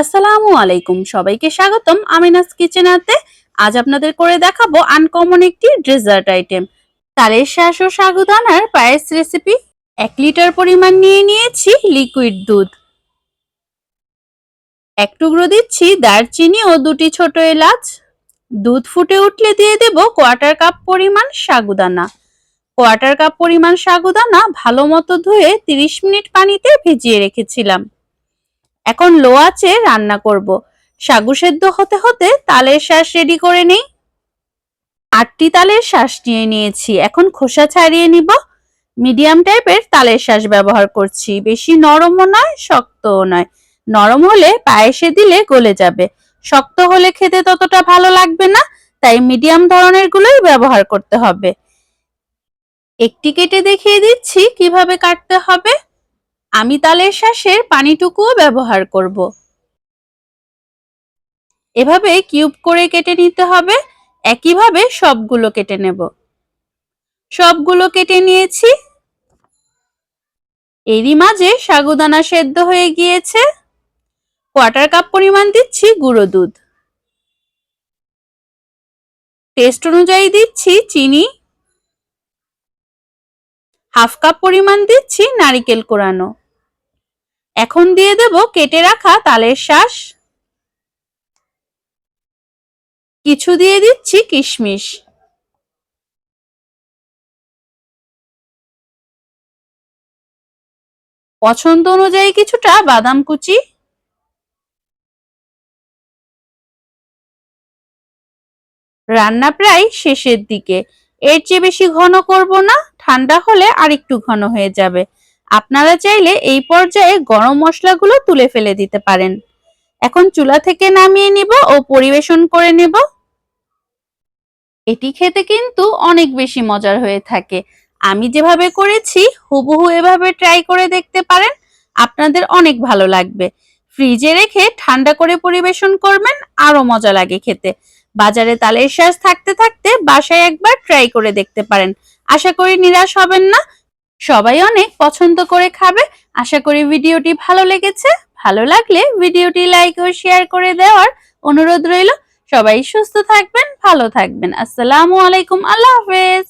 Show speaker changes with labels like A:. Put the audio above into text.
A: আসসালামু আলাইকুম। সবাইকে স্বাগতম আমিনাস কিচেনাতে আজ আপনাদের করে দেখাবো আনকমন একটি ডেজার্ট আইটেম তালের শাঁস ও সাগুদানার পায়েস রেসিপি এক লিটার পরিমাণ নিয়ে নিয়েছি লিকুইড দুধ। এক টুকরো দিচ্ছি দারচিনি ও দুটি ছোট এলাচ। দুধ ফুটে উঠলে দিয়ে দেব কোয়ার্টার কাপ পরিমাণ সাগুদানা কোয়ার্টার কাপ পরিমাণ সাগুদানা ভালো মতো ধুয়ে তিরিশ মিনিট পানিতে ভিজিয়ে রেখেছিলাম। এখন লো আঁচে রান্না করব। সাগু সেদ্ধ হতে হতে তালের শ্বাস রেডি করে নেই। আটটি তালের শ্বাস নিয়ে নিয়েছি। এখন খোসা ছাড়িয়ে নিব। মিডিয়াম টাইপের তালের শ্বাস ব্যবহার করছি। বেশি নরমও নয়, শক্তও নয়। নরম হলে পায়েসে দিলে গলে যাবে। শক্ত হলে খেতে ততটা ভালো লাগবে না, তাই মিডিয়াম ধরনের গুলোই ব্যবহার করতে হবে। একটি কেটে দেখিয়ে দিচ্ছি কীভাবে কাটতে হবে। আমি তালের শ্বাসের পানিটুকুও ব্যবহার করব। এভাবে কিউব করে কেটে নিতে হবে। একইভাবে সবগুলো কেটে নেব। সবগুলো কেটে নিয়েছি। এরই মাঝে সাগুদানা সেদ্ধ হয়ে গিয়েছে। কোয়ার্টার কাপ পরিমাণ দিচ্ছি গুঁড়ো দুধ। টেস্ট অনুযায়ী দিচ্ছি চিনি। হাফ কাপ পরিমাণ দিচ্ছি নারিকেল কোরানো। এখন দিয়ে দেব কেটে রাখা তালের শ্বাস কিছু দিয়ে দিচ্ছি কিশমিশ। পছন্দ অনুযায়ী কিছুটা বাদাম কুচি। রান্না প্রায় শেষের দিকে। এর চেয়ে বেশি ঘন করব না। ঠান্ডা হলে আরেকটু ঘন হয়ে যাবে। আপনারা চাইলে এই পর্যায়ে গরম মশলাগুলো তুলে ফেলে দিতে পারেন। এখন চুলা থেকে নামিয়ে নিব ও পরিবেশন করে নেব। এটি খেতে কিন্তু অনেক বেশি মজার হয়ে থাকে। আমি যেভাবে করেছি, হুবহু এভাবে ট্রাই করে দেখতে পারেন। আপনাদের অনেক ভালো লাগবে। ফ্রিজে রেখে ঠান্ডা করে পরিবেশন করবেন আরও মজা লাগে খেতে। বাজারে তালের শ্বাস থাকতে থাকতে বাসায় একবার ট্রাই করে দেখতে পারেন। আশা করি নিরাশ হবেন না। সবাই অনেক পছন্দ করে খাবে। আশা করি ভিডিওটি ভালো লেগেছে। ভালো লাগলে ভিডিওটি লাইক ও শেয়ার করে দেওয়ার অনুরোধ রইল। সবাই সুস্থ থাকবেন, ভালো থাকবেন। আসসালামু আলাইকুম। আল্লাহ হাফেজ।